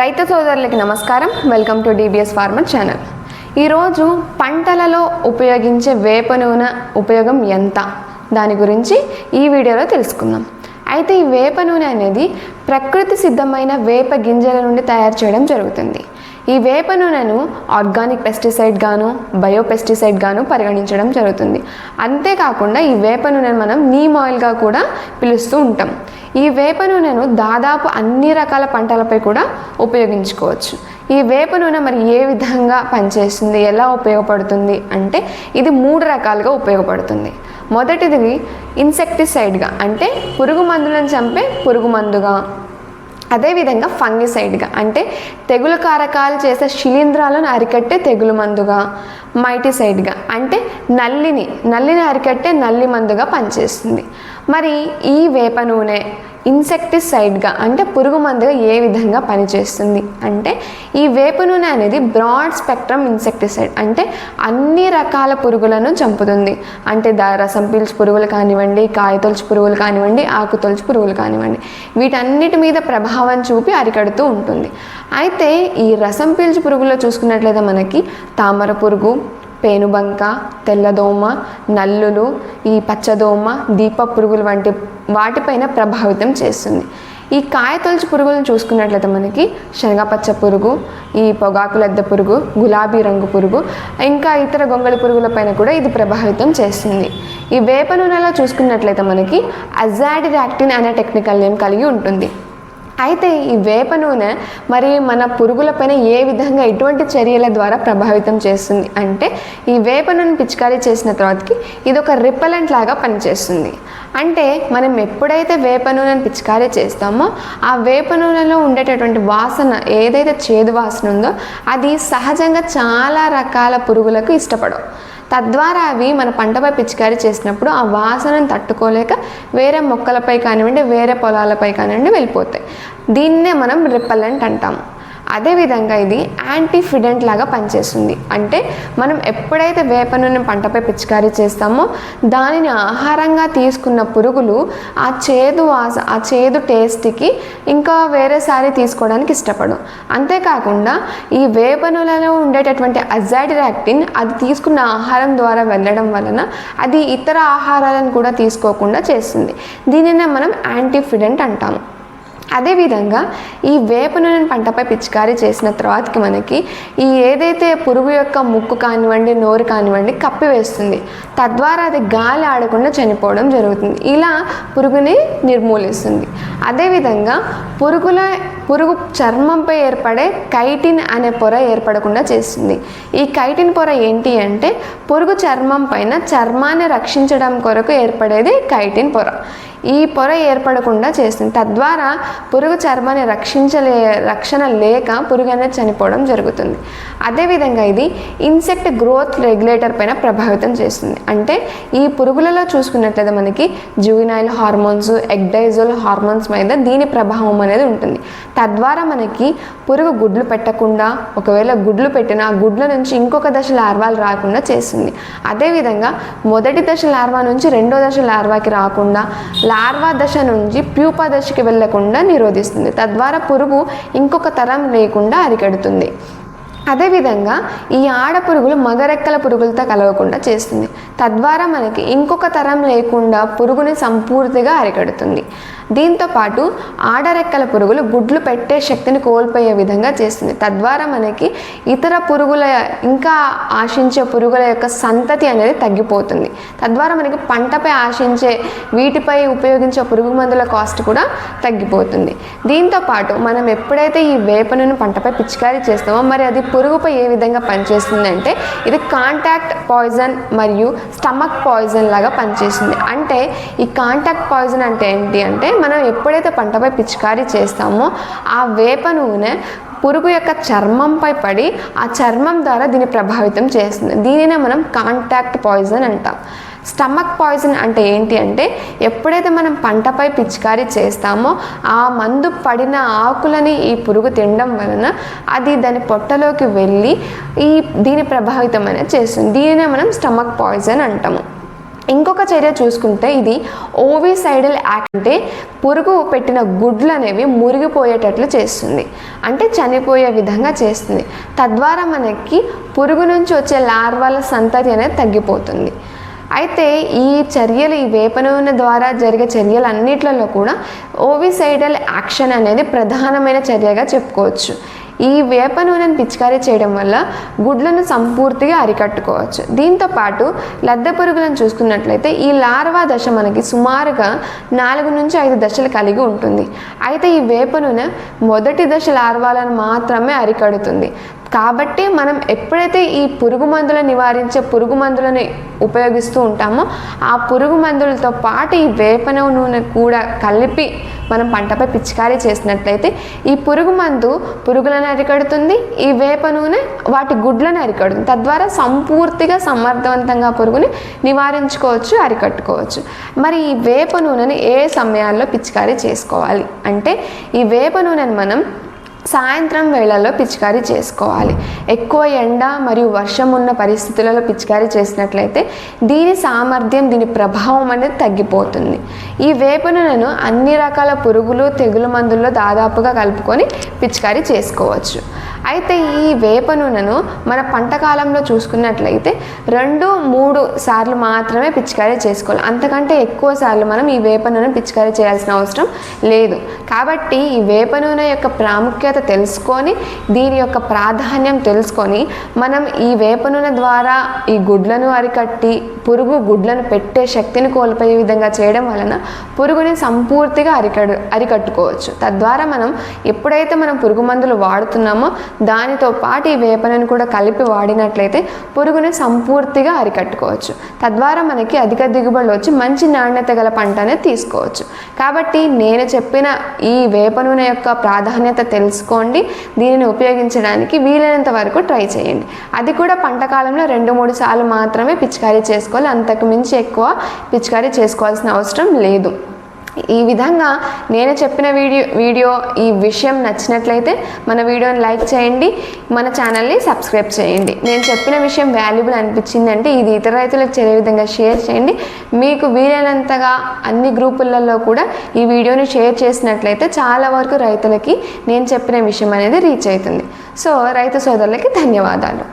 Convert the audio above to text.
రైతు సోదరులకి నమస్కారం. Welcome to DBS farmer channel ఈరోజు పంటలలో ఉపయోగించే వేప నూనె ఉపయోగం ఎంత? దాని గురించి ఈ వీడియోలో తెలుసుకుందాం. అయితే ఈ వేప నూనె అనేది ప్రకృతి సిద్ధమైన వేప గింజల నుండి తయారు చేయడం జరుగుతుంది. ఈ వేప నూనెను ఆర్గానిక్ పెస్టిసైడ్ గాను బయో పెస్టిసైడ్ గాను పరిగణించడం జరుగుతుంది. అంతేకాకుండా ఈ వేప నూనెను మనం నీమ్ ఆయిల్గా కూడా పిలుస్తూ ఉంటాం. ఈ వేప నూనెను దాదాపు అన్ని రకాల పంటలపై కూడా ఉపయోగించుకోవచ్చు. ఈ వేప నూనె మరి ఏ విధంగా పనిచేస్తుంది ఎలా ఉపయోగపడుతుంది అంటే ఇది మూడు రకాలుగా ఉపయోగపడుతుంది. మొదటిది ఇన్సెక్టిసైడ్గా అంటే పురుగు మందులను చంపే పురుగు మందుగా అదేవిధంగా ఫంగిసైడ్గా అంటే తెగులు కారకాలు చేసే శిలీంధ్రాలను అరికట్టే తెగులు మందుగా మైటిసైడ్గా అంటే నల్లిని నల్లిని అరికట్టే నల్లి మందుగా పనిచేస్తుంది. మరి ఈ వేప నూనె ఇన్సెక్టిసైడ్గా అంటే పురుగు మందుగా ఏ విధంగా పనిచేస్తుంది? అంటే ఈ వేప నూనె అనేది బ్రాడ్ స్పెక్ట్రమ్ ఇన్సెక్టిసైడ్ అంటే అన్ని రకాల పురుగులను చంపుతుంది. అంటే దా రసం పీల్చి పురుగులు కానివ్వండి కాయ పురుగులు కానివ్వండి ఆకు తొలచి పురుగులు కానివ్వండి వీటన్నిటి మీద ప్రభావం చూపి అరికడుతూ ఉంటుంది. అయితే ఈ రసం పీల్చి పురుగుల్లో చూసుకున్నట్లయితే మనకి తామర పురుగు పేనుబంక తెల్లదోమ నల్లులు ఈ పచ్చదోమ దీప పురుగులు వంటి వాటిపైన ప్రభావితం చేస్తుంది. ఈ కాయతొలచు పురుగులను చూసుకున్నట్లయితే మనకి శనగపచ్చ పురుగు ఈ పొగాకు లద్ద పురుగు గులాబీ రంగు పురుగు ఇంకా ఇతర గొంగళి పురుగులపైన కూడా ఇది ప్రభావితం చేస్తుంది. ఈ వేప నూనెలో చూసుకున్నట్లయితే మనకి అజాడిరాక్టిన్ అనే టెక్నికల్ నేమ్ కలిగి ఉంటుంది. అయితే ఈ వేప నూనె మరి మన పురుగులపైన ఏ విధంగా ఎటువంటి చర్యల ద్వారా ప్రభావితం చేస్తుంది? అంటే ఈ వేప నూనె పిచికారీ చేసిన తర్వాతకి ఇది ఒక రిపలెంట్ లాగా పనిచేస్తుంది. అంటే మనం ఎప్పుడైతే వేప నూనెను పిచికారీ చేస్తామో ఆ వేప నూనెలో ఉండేటటువంటి వాసన ఏదైతే చేదు వాసన ఉందో అది సహజంగా చాలా రకాల పురుగులకు ఇష్టపడవు. తద్వారా అవి మన పంటపై పిచికారీ చేసినప్పుడు ఆ వాసనను తట్టుకోలేక వేరే మొక్కలపై కానివ్వండి వేరే పొలాలపై కానివ్వండి వెళ్ళిపోతాయి. దీన్నే మనం రిపల్లెంట్ అంటాము. అదేవిధంగా ఇది యాంటీఫిడెంట్ లాగా పనిచేస్తుంది. అంటే మనం ఎప్పుడైతే వేప నూనె పంటపై పిచికారీ చేస్తామో దానిని ఆహారంగా తీసుకున్న పురుగులు ఆ చేదు వాస ఆ చేదు టేస్ట్కి ఇంకా వేరేసారి తీసుకోవడానికి ఇష్టపడు అంతేకాకుండా ఈ వేప నూనెలో ఉండేటటువంటి అజాడిరాక్టిన్ అది తీసుకున్న ఆహారం ద్వారా వెళ్ళడం వలన అది ఇతర ఆహారాలను కూడా తీసుకోకుండా చేస్తుంది. దీనినే మనం యాంటీఫిడెంట్ అంటాము. అదేవిధంగా ఈ వేప నూనె పంటపై పిచికారీ చేసిన తర్వాతకి మనకి ఈ ఏదైతే పురుగు యొక్క ముక్కు కానివ్వండి నోరు కానివ్వండి కప్పివేస్తుంది తద్వారా అది గాలి ఆడకుండా చనిపోవడం జరుగుతుంది. ఇలా పురుగుని నిర్మూలిస్తుంది. అదేవిధంగా పురుగుల పురుగు చర్మంపై ఏర్పడే కైటిన్ అనే పొర ఏర్పడకుండా చేస్తుంది. ఈ కైటిన్ పొర ఏంటి అంటే పురుగు చర్మం పైన చర్మాన్ని రక్షించడం కొరకు ఏర్పడేది కైటిన్ పొర. ఈ పొర ఏర్పడకుండా చేస్తుంది. తద్వారా పురుగు చర్మాన్ని రక్షించలే రక్షణ లేక పురుగు అనేది చనిపోవడం జరుగుతుంది. అదేవిధంగా ఇది ఇన్సెక్ట్ గ్రోత్ రెగ్యులేటర్ పైన ప్రభావితం చేస్తుంది. అంటే ఈ పురుగులలో చూసుకున్నట్లయితే మనకి జూవినైల్ హార్మోన్స్ ఎగ్డైజోల్ హార్మోన్స్ మీద దీని ప్రభావం అనేది ఉంటుంది. తద్వారా మనకి పురుగు గుడ్లు పెట్టకుండా ఒకవేళ గుడ్లు పెట్టినా ఆ గుడ్ల నుంచి ఇంకొక దశ లార్వాలు రాకుండా చేస్తుంది. అదేవిధంగా మొదటి దశ లార్వా నుంచి రెండో దశ లార్వాకి రాకుండా లార్వా దశ నుంచి ప్యూపా దశకి వెళ్ళకుండా నిరోధిస్తుంది. తద్వారా పురుగు ఇంకొక తరం లేకుండా అరికడుతుంది. అదేవిధంగా ఈ ఆడ పురుగులు మగరెక్కల పురుగులతో కలవకుండా చేస్తుంది. తద్వారా మనకి ఇంకొక తరం లేకుండా పురుగుని సంపూర్తిగా అరికడుతుంది. దీంతో పాటు ఆడరెక్కల పురుగులు గుడ్లు పెట్టే శక్తిని కోల్పోయే విధంగా చేస్తుంది. తద్వారా మనకి ఇతర పురుగుల ఇంకా ఆశించే పురుగుల యొక్క సంతతి అనేది తగ్గిపోతుంది. తద్వారా మనకి పంటపై ఆశించే వీటిపై ఉపయోగించే పురుగు మందుల కాస్ట్ కూడా తగ్గిపోతుంది. దీంతో పాటు మనం ఎప్పుడైతే ఈ వేపనను పంటపై పిచికారీ చేస్తామో మరి అది పురుగుపై ఏ విధంగా పనిచేస్తుంది అంటే ఇది కాంటాక్ట్ పాయిజన్ మరియు స్టమక్ పాయిజన్ లాగా పనిచేస్తుంది. అంటే ఈ కాంటాక్ట్ పాయిజన్ అంటే ఏంటి అంటే మనం ఎప్పుడైతే పంటపై పిచికారీ చేస్తామో ఆ వేప నూనె పురుగు యొక్క చర్మంపై పడి ఆ చర్మం ద్వారా దీన్ని ప్రభావితం చేస్తుంది. దీనినే మనం కాంటాక్ట్ పాయిజన్ అంటాం. స్టమక్ పాయిజన్ అంటే ఏంటి అంటే ఎప్పుడైతే మనం పంటపై పిచికారీ చేస్తామో ఆ మందు పడిన ఆకులని ఈ పురుగు తినడం వలన అది దాని పొట్టలోకి వెళ్ళి ఈ దీని ప్రభావితం అనేది చేస్తుంది. దీనినే మనం స్టమక్ పాయిజన్ అంటాము. ఇంకొక చర్య చూసుకుంటే ఇది ఓవిసైడల్ యాక్ట్ అంటే పురుగు పెట్టిన గుడ్లు అనేవి మురిగిపోయేటట్లు చేస్తుంది. అంటే చనిపోయే విధంగా చేస్తుంది. తద్వారా మనకి పురుగు నుంచి వచ్చే లార్వాల సంతతి అనేది తగ్గిపోతుంది. అయితే ఈ చర్యలు ఈ వేప నూనె ద్వారా జరిగే చర్యలన్నిట్లలో కూడా ఓవిసైడల్ యాక్షన్ అనేది ప్రధానమైన చర్యగా చెప్పుకోవచ్చు. ఈ వేప నూనెను పిచికారీ చేయడం వల్ల గుడ్లను సంపూర్తిగా అరికట్టుకోవచ్చు. దీంతో పాటు లద్దె పురుగులను చూసుకున్నట్లయితే ఈ లార్వా దశ మనకి సుమారుగా నాలుగు నుంచి ఐదు దశలు కలిగి ఉంటుంది. అయితే ఈ వేప నూనె మొదటి దశ లార్వాలను మాత్రమే అరికడుతుంది. కాబట్టి మనం ఎప్పుడైతే ఈ పురుగు మందులను నివారించే పురుగు మందులను ఉపయోగిస్తూ ఉంటామో ఆ పురుగు మందులతో పాటు ఈ వేప నూనె కూడా కలిపి మనం పంటపై పిచికారీ చేసినట్లయితే ఈ పురుగు మందు పురుగులను అరికడుతుంది ఈ వేప నూనె వాటి గుడ్లను అరికడుతుంది. తద్వారా సంపూర్తిగా సమర్థవంతంగా పురుగుని నివారించుకోవచ్చు అరికట్టుకోవచ్చు. మరి ఈ వేప నూనెని ఏ సమయాల్లో పిచికారీ చేసుకోవాలి? అంటే ఈ వేప నూనెను మనం సాయంత్రం వేళల్లో పిచికారీ చేసుకోవాలి. ఎక్కువ ఎండ మరియు వర్షం ఉన్న పరిస్థితులలో పిచికారీ చేసినట్లయితే దీని సామర్థ్యం దీని ప్రభావం అనేది తగ్గిపోతుంది. ఈ వేప నూనెను అన్ని రకాల పురుగులు తెగులు మందుల్లో దాదాపుగా కలుపుకొని పిచికారీ చేసుకోవచ్చు. అయితే ఈ వేప నూనెను మన పంట కాలంలో చూసుకున్నట్లయితే రెండు మూడు సార్లు మాత్రమే పిచికారీ చేసుకోవాలి. అంతకంటే ఎక్కువ సార్లు మనం ఈ వేప నూనె పిచికారీ చేయాల్సిన అవసరం లేదు. కాబట్టి ఈ వేప నూనె యొక్క ప్రాముఖ్యత తెలుసుకొని దీని యొక్క ప్రాధాన్యం తెలుసుకొని మనం ఈ వేప నూనె ద్వారా ఈ గుడ్లను అరికట్టి పురుగు గుడ్లను పెట్టే శక్తిని కోల్పోయే విధంగా చేయడం వలన పురుగుని సంపూర్తిగా అరికడు అరికట్టుకోవచ్చు. తద్వారా మనం ఎప్పుడైతే మనం పురుగు మందులు వాడుతున్నామో దానితో పాటు ఈ వేపనను కూడా కలిపి వాడినట్లయితే పురుగుని సంపూర్తిగా అరికట్టుకోవచ్చు. తద్వారా మనకి అధిక దిగుబడులు వచ్చి మంచి నాణ్యత గల పంట అనేది తీసుకోవచ్చు. కాబట్టి నేను చెప్పిన ఈ వేప నూనె యొక్క ప్రాధాన్యత తెలుసుకోండి. దీనిని ఉపయోగించడానికి వీలైనంత వరకు ట్రై చేయండి. అది కూడా పంట కాలంలో రెండు మూడు సార్లు మాత్రమే పిచికారీ చేసుకోవాలి. అంతకు మించి ఎక్కువ పిచికారీ చేసుకోవాల్సిన అవసరం లేదు. ఈ విధంగా నేను చెప్పిన వీడియో వీడియో ఈ విషయం నచ్చినట్లయితే మన వీడియోని లైక్ చేయండి మన ఛానల్ని సబ్స్క్రైబ్ చేయండి. నేను చెప్పిన విషయం వాల్యుబుల్ అనిపించిందంటే ఇది ఇతర రైతులకు చేరే విధంగా షేర్ చేయండి. మీకు వీలైనంతగా అన్ని గ్రూపులలో కూడా ఈ వీడియోని షేర్ చేసినట్లయితే చాలా వరకు రైతులకి నేను చెప్పిన విషయం అనేది రీచ్ అవుతుంది. సో రైతు సోదరులకి ధన్యవాదాలు.